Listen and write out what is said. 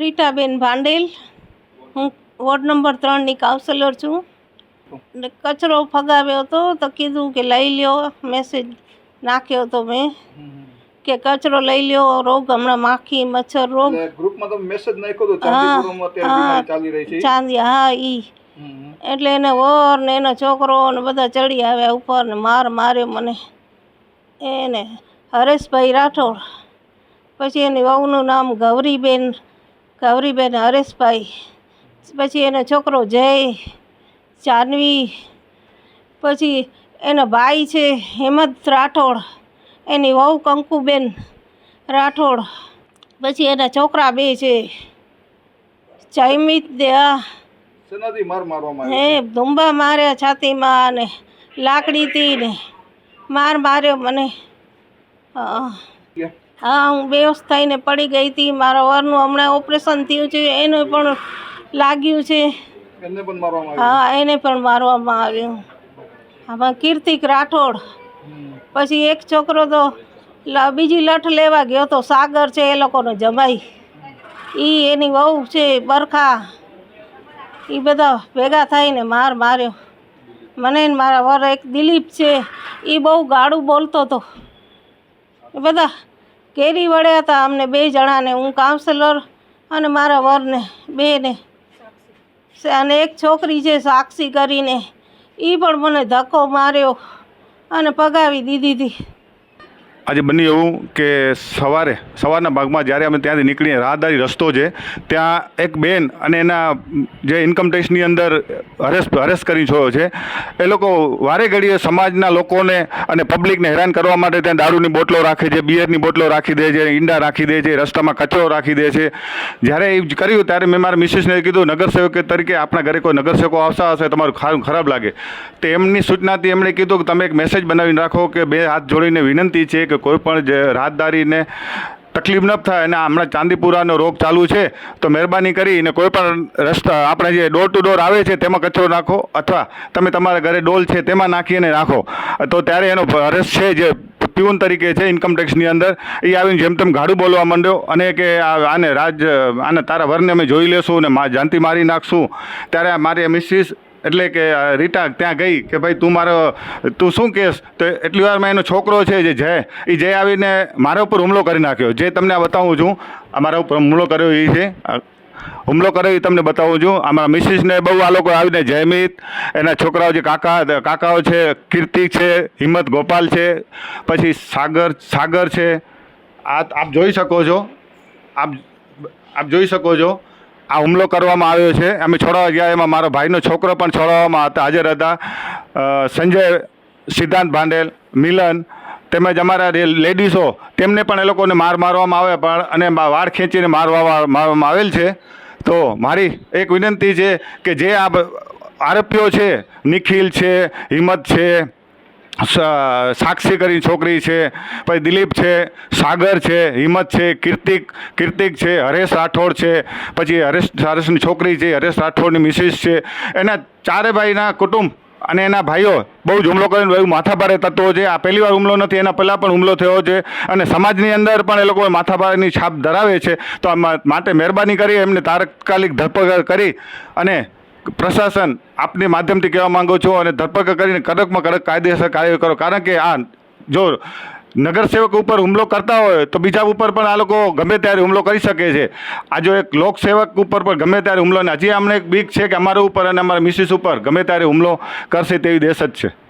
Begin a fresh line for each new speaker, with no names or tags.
રીટાબેન ભાંડેલ. હું ward number ત્રણની counsellor છું. ને કચરો ફગાવ્યો હતો તો કીધું કે લઈ લ્યો. મેસેજ નાખ્યો હતો મેં કે કચરો લઈ લ્યો. રોગ હમણાં માખી મચ્છર રોગ.
ગ્રુપમાં તમે મેસેજ નાખ્યો હતો
હા, ચાંદી હા ઈ. એટલે એને વર ને એનો છોકરો ને બધા ચડી આવ્યા ઉપર ને માર માર્યો મને. એને હરેશભાઈ રાઠોડ. પછી એની વહુનું નામ ગૌરીબેન. ગૌરીબેન હરેશભાઈ પછી એનો છોકરો જય જાનવી પછી એનો ભાઈ છે હેમંત રાઠોડ એની વહુ કંકુબેન રાઠોડ પછી એના છોકરા બે છે જયમિત
માર
હે ધુંબા માર્યા છાતીમાં ને લાકડીથી ને માર માર્યો મને. હા? હા હું બેહોશ થઈને પડી ગઈ હતી. મારા વરનું હમણાં ઓપરેશન થયું છે. એનું પણ લાગ્યું છે.
એમને પણ મારવામાં આવ્યો?
હા એને પણ મારવામાં આવ્યું. આમાં કીર્તિક રાઠોડ. પછી એક છોકરો તો બીજી લઠ લેવા ગયો તો સાગર છે એ લોકોનો જમાઈ. એ એની વહુ છે બરખા. એ બધા ભેગા થઈને માર માર્યો. મને મારા વર એક દિલીપ છે. એ બહુ ગાળું બોલતો હતો બધા કેરી વળ્યા હતા અમને બે જણાને, હું કાઉન્સેલર અને મારા વરને, બેને. અને એક છોકરી છે સાક્ષી કરીને એ પણ મને ધક્કો માર્યો અને પગાવી દીધી હતી.
આજે બન્યું એવું કે સવારે, સવારના ભાગમાં જ્યારે અમે ત્યાંથી નીકળીએ, રાહદારી રસ્તો છે, ત્યાં એક બેન અને એના જે ઇન્કમ ટેક્સની અંદર હરેસ હરેસ કરી છોડ્યો છે. એ લોકો વારે ઘડીએ સમાજના લોકોને અને પબ્લિકને હેરાન કરવા માટે ત્યાં દારૂની બોટલો રાખે છે બિયરની બોટલો રાખી દે છે, ઈંડા રાખી દે છે, રસ્તામાં કચરો રાખી દે છે. જ્યારે એ કર્યું ત્યારે મેં મારા મિસિસને કીધું, નગરસેવક તરીકે આપણા ઘરે કોઈ નગરસેવકો આવતા હશે, તમારું ખારું ખરાબ લાગે. તો એમની સૂચનાથી એમણે કીધું કે, તમે એક મેસેજ બનાવીને રાખો કે બે હાથ જોડીને વિનંતી છે કે કોઈ પણ જે રાહદારીને તકલીફ ન થાય અને હમણાં ચાંદીપુરાનો રોગ ચાલુ છે, તો મહેરબાની કરીને કોઈ પણ રસ્તા, આપણે જે ડોર ટુ ડોર આવે છે, તેમાં કચરો નાખો અથવા તમે તમારા ઘરે ડોલ છે, તેમાં નાખીને રાખો તો ત્યારે એનો રસ છે જે પ્યુન તરીકે છે ઇન્કમ ટેક્સની અંદર. એ આવીને જેમ તેમ ગાડું બોલવા માંડ્યો અને કે આને રાજ, આને તારા વરને અમે જોઈ લેશું અને જાનથી મારી નાખશું. ત્યારે મારી મિસિસ એટલે કે રીટા ત્યાં ગઈ કે ભાઈ તું મારો, તું શું કહેશ તો એટલી વારમાં એનો છોકરો છે જે જય એ જય આવીને મારા ઉપર હુમલો કરી નાખ્યો. જે તમને આ બતાવું છું, અમારા મારા ઉપર હુમલો કર્યો એ છે. હુમલો કર્યો એ તમને બતાવું છું. અમારા મિસિસને બહુ આ લોકો આવીને જયમિત, એના છોકરાઓ જે કાકા, કાકાઓ છે, કીર્તિક છે, હિંમત ગોપાલ છે, પછી સાગર સાગર છે. આ, આપ જોઈ શકો છો. આપ આપ જોઈ શકો છો. આ હુમલો કરવામાં આવ્યો છે. અમે છોડાવવા ગયા એમાં મારો ભાઈનો છોકરો પણ છોડાવવામાં હતા હાજર હતા. સંજય, સિદ્ધાંત ભાંડેલ, મિલન તેમજ અમારા લેડીઝો તેમને પણ એ લોકોને માર મારવામાં આવે પણ અને વાળ ખેંચીને મારવા મારવામાં આવેલ છે. તો મારી એક વિનંતી છે કે જે આ આરોપીઓ છે, નિખિલ છે, હિંમત છે સાક્ષી કરીને છોકરી છે, પછી દિલીપ છે, સાગર છે, હિંમત છે, કીર્તિક કીર્તિક છે, હરેશ રાઠોડ છે, પછી હરેશ, હરેશની છોકરી છે, હરેશ રાઠોડની મિસિસ છે, એના ચારે ભાઈના કુટુંબ અને એના ભાઈઓ બહુ જ હુમલો કરીને બહુ માથાભારે તત્વો છે. આ પહેલી વાર હુમલો નથી, એના પહેલાં પણ હુમલો થયો છે અને સમાજની અંદર પણ એ લોકો માથાભારેની છાપ ધરાવે છે. તો માટે મહેરબાની કરી, એમને તાત્કાલિક ધરપકડ કરી અને પ્રશાસન આપની માધ્યમથી કહેવા માંગુ છું અને ધરપકડ કરીને કડકમાં કડક કાયદેસર કાર્યવાહી કરો. કારણ કે આ જો નગરસેવક ઉપર હુમલો કરતા હોય તો બીજા ઉપર પણ આ લોકો ગમે ત્યારે હુમલો કરી શકે છે. આ જો એક લોકસેવક ઉપર પણ ગમે ત્યારે હુમલો ને હજી અમને એક બીક છે કે અમારા ઉપર અને અમારા મિસિસ ઉપર ગમે ત્યારે હુમલો કરશે તેવી દેશ જ છે.